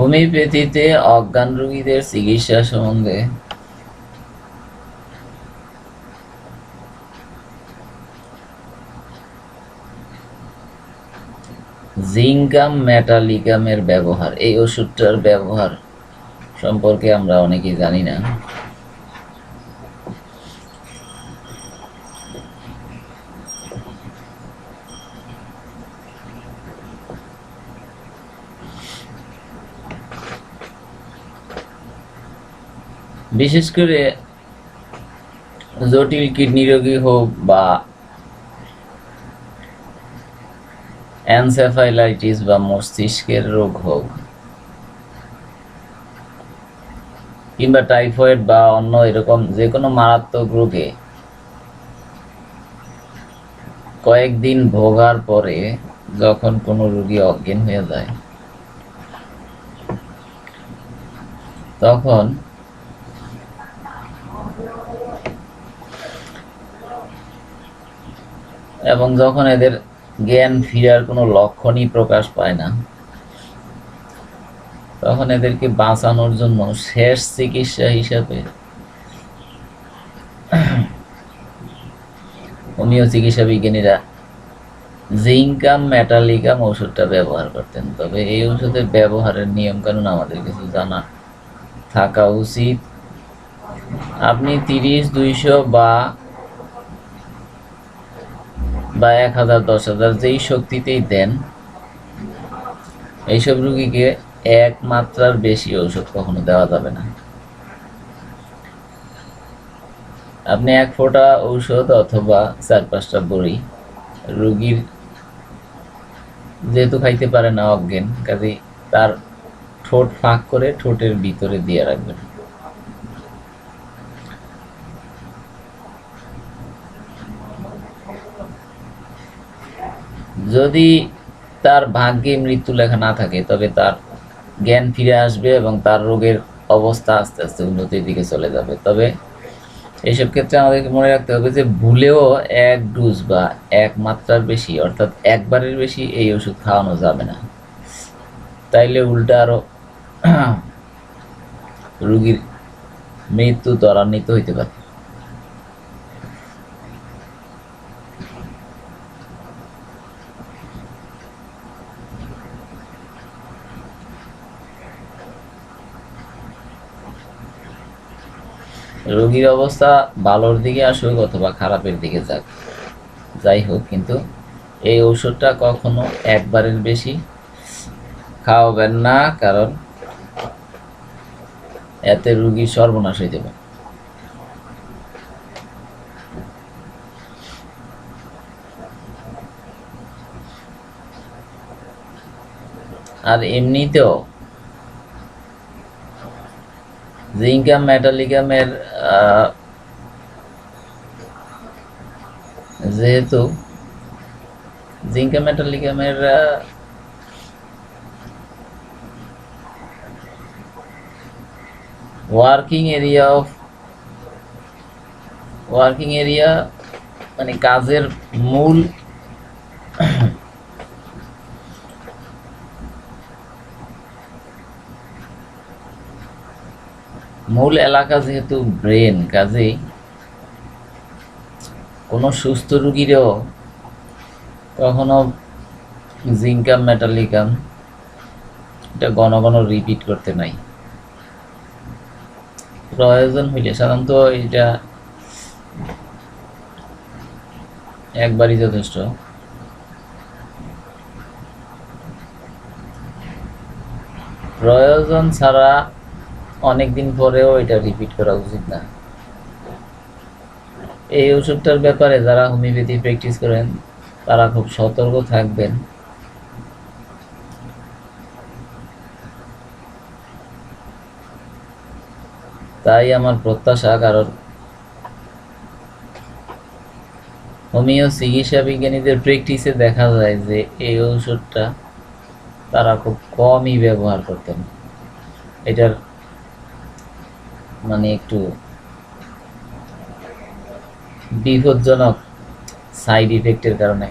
হোমিওপ্যাথিতে অজ্ঞান রোগীদের চিকিৎসা সম্বন্ধে। জিঙ্কাম মেটালিকামের ব্যবহার। এই ওষুধটার ব্যবহার সম্পর্কে আমরা অনেকেই জানি না। বিশেষ করে জটিল কিডনি রোগী হোক বা অ্যানসেফাইলাইটিস বা মস্তিষ্কের রোগ হোক, কিংবা টাইফয়েড বা অন্য এরকম যে কোনো মারাত্মক রোগে কয়েকদিন ভোগার পরে যখন কোনো রোগী অজ্ঞান হয়ে যায়, তখন এবং যখন এদের জ্ঞান ফিরার কোনো লক্ষণই প্রকাশ পায় না, তখন এদেরকে বাঁচানোর জন্য শেষ চিকিৎসা হিসাবে হোমিও চিকিৎসা বিজ্ঞানীরা জিঙ্কাম মেটালিকাম ওষুধটা ব্যবহার করতেন। তবে এই ওষুধের ব্যবহারের নিয়ম কানুন আমাদের কিছু জানা থাকা উচিত। আপনি তিরিশ, দুইশো বা বা এক হাজার, দশ হাজার যেই শক্তিতেই দেন, এইসব রুগীকে এক মাত্রার বেশি ওষুধ কখনো দেওয়া যাবে না। আপনি এক ফোঁটা ঔষধ অথবা চার পাঁচটা বড়ি রুগীর যেহেতু খাইতে পারে না অজ্ঞান কাজে তার ঠোঁট ফাঁক করে ঠোঁটের ভিতরে দিয়ে রাখবেন। যদি তার ভাগ্যে মৃত্যু লেখা না থাকে, তবে তার জ্ঞান ফিরে আসবে এবং তার রোগের অবস্থা আস্তে আস্তে উন্নতির দিকে চলে যাবে। তবে এইসব ক্ষেত্রে আমাদেরকে মনে রাখতে হবে যে ভুলেও এক ডোজ বা এক মাত্রার বেশি, অর্থাৎ একবারের বেশি এই ওষুধ খাওয়ানো যাবে না। তাইলে উল্টা আরও রুগীর মৃত্যু ত্বরান্বিত হইতে পারে। রোগীর অবস্থা ভালোর দিকে আসুক অথবা খারাপের দিকে যাক। যাই হোক, কিন্তু এই ঔষধটা কখনো একবারের বেশি খাওয়াবেন না, কারণ এতে রুগীর সর্বনাশ হয়ে যাবে। আর এমনিতেও জিঙ্কাম মেটালিকামের আহ, যেহেতু zincum মেটালিকামের ah, working area of working area মানে কাজের মূল মূল এলাকা যেহেতু ব্রেন, কাজেই কোনো সুস্থ রুগীরও কখনো জিঙ্কাম মেটালিকাম এটা ঘন ঘন রিপিট করতে নাই। প্রয়োজন হইলে সাধারণত এটা একবারই যথেষ্ট। প্রয়োজন ছাড়া অনেক দিন পরেও এটা রিপিট করা উচিত না। এই ওষুধটার ব্যাপারে যারা হোমিওপ্যাথি প্র্যাকটিস করেন, তারা খুব সতর্ক থাকবেন। তাই আমার প্রত্যাশা কারণ হোমিও চিকিৎসা বিজ্ঞানীদের প্র্যাকটিসে দেখা যায় যে এই ওষুধটা তারা খুব কমই ব্যবহার করতেন। এটার মানে একটু বিপজ্জনক সাইড ইফেক্টের কারণে।